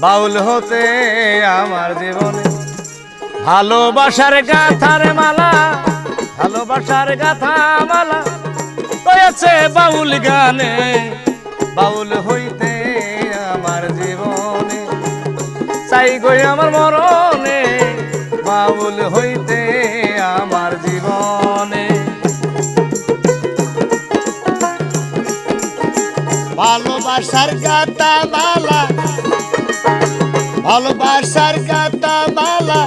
বাউল হতে আমার জীবনে। ভালোবাসার গাথার মালা, ভালোবাসার গাথা মালা রয়েছে বাউল গানে। বাউল হইতে আমার জীবনে, চাই গই আমার মরণে। বাউল হইতে আমার জীবনে। ভালোবাসার গাতা মালা ভালোবাসার গাতা মালা।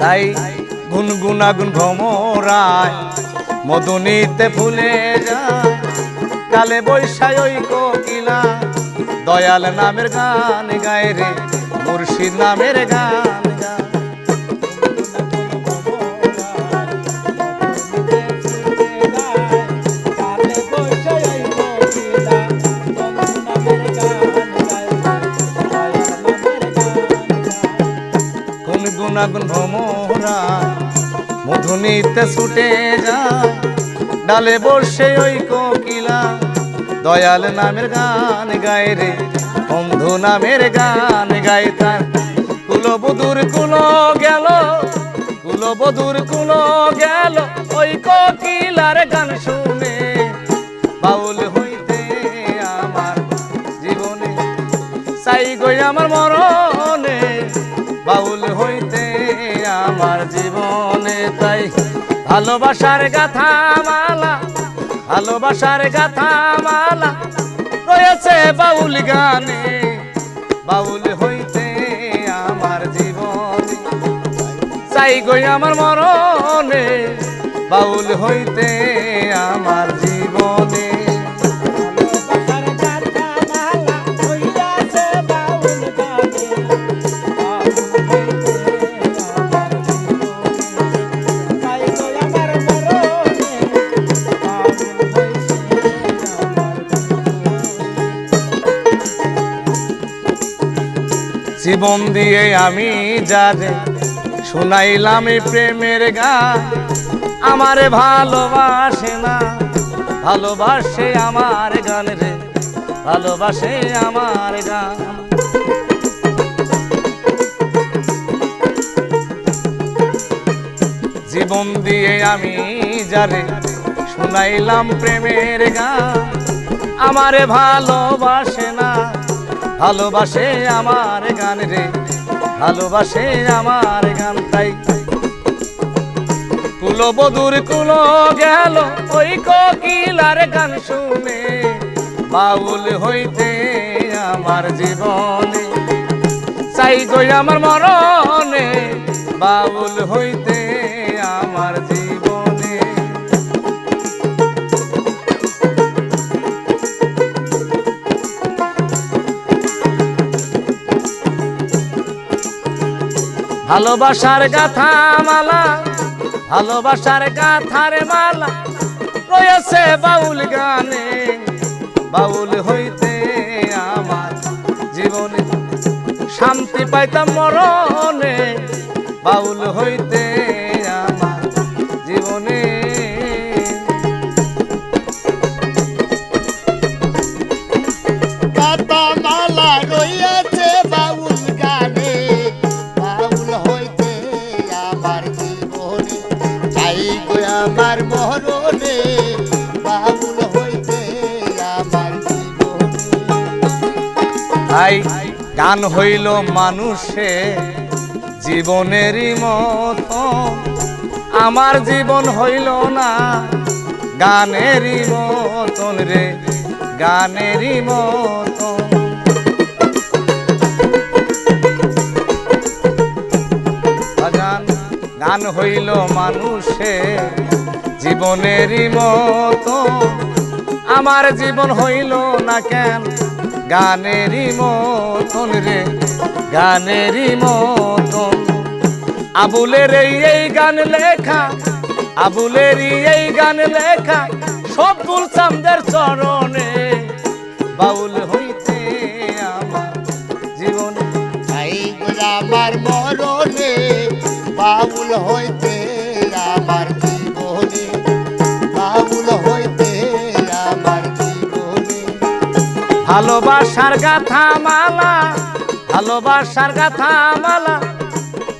তাই গুনগুনাগুন ভমরায় মধুনিতে ফুলে যায় কালে বৈশায় কোকিলা দয়াল নামের গান গায় রে, মুর্শিদ নামের গান মধুনিতে ছুটে যায়, ডালে বসে ওই কোকিলা। দয়াল নামের গান গায় রে, বন্ধু নামের গান গায় তার। কুলবধুর কুলো গেল, কুলবধুর কুলো গেল, ওই কোকিলার গান শুনে। বাউল হইতে আমার জীবনে, চাই গই আমার মরণে। বাউল হইতে আমার জীবনে তাই ভালোবাসার গাথা মালা ভালোবাসার গাথা মালা রয়েছে বাউল গানে। বাউল হইতে আমার জীবন চাই গই আমার মরণে। বাউল হইতে আমার জীবনে জীবন দিয়ে আমি যারে শুনাইলাম প্রেমের গান আমারে ভালোবাসে না। ভালোবাসে আমার গান রে, ভালোবাসে আমার গান। জীবন দিয়ে আমি যারে শুনাইলাম প্রেমের গান আমারে ভালোবাসে না। ভালোবাসে আমার গান রে, ভালোবাসে আমার গান তাই। কুলবধুর কুলো গেল ওই কোকিলার গান শুনে, বাউল হইতে আমার জীবনে। চাই গই আমার মরণে, বাউল হইতে আমার জীবনে। ভালোবাসার গাথা মালা, ভালোবাসার গাথার মালা। রয়েছে বাউল গানে, বাউল হইতে আমার জীবনে। শান্তি পাইতাম মরণে, বাউল হইতে আমার জীবনে। মালা রইয়াছে আমার মরণে বাউল হইতে আমার তাই গান হইল মানুষে জীবনেরই মতো। আমার জীবন হইল না গানেরই মতন রে গানেরই বাজান গান হইল মানুষে জীবনেরই মতো। আমার জীবন হইল না কেন? গানেরই মতন রে গানেরই মতন। আবুলের এই গান লেখা, আবুলের এই গান লেখা, সব বুলসামদের চরণে। বাউল হইতে আমার জীবন আমার মরণে বাউল হইতে ভালোবাসার গাথা মালা ভালোবাসার গাথা মালা।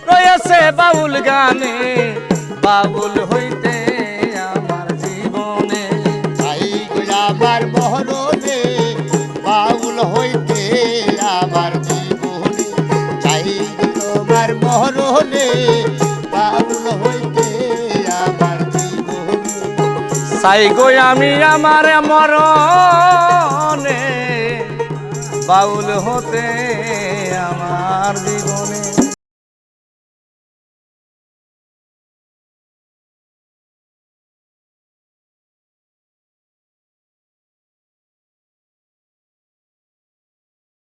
রয়েছে বাউল গানে বাউল হইতে আমার জীবনে। আমার মরণে বাউল হইতে আমার জীবনে। চাই তোমার মরণে বাউল হইতে আমার জীবনে। চাই গো আমি আমার মরণে বাউল হতে আমার জীবনে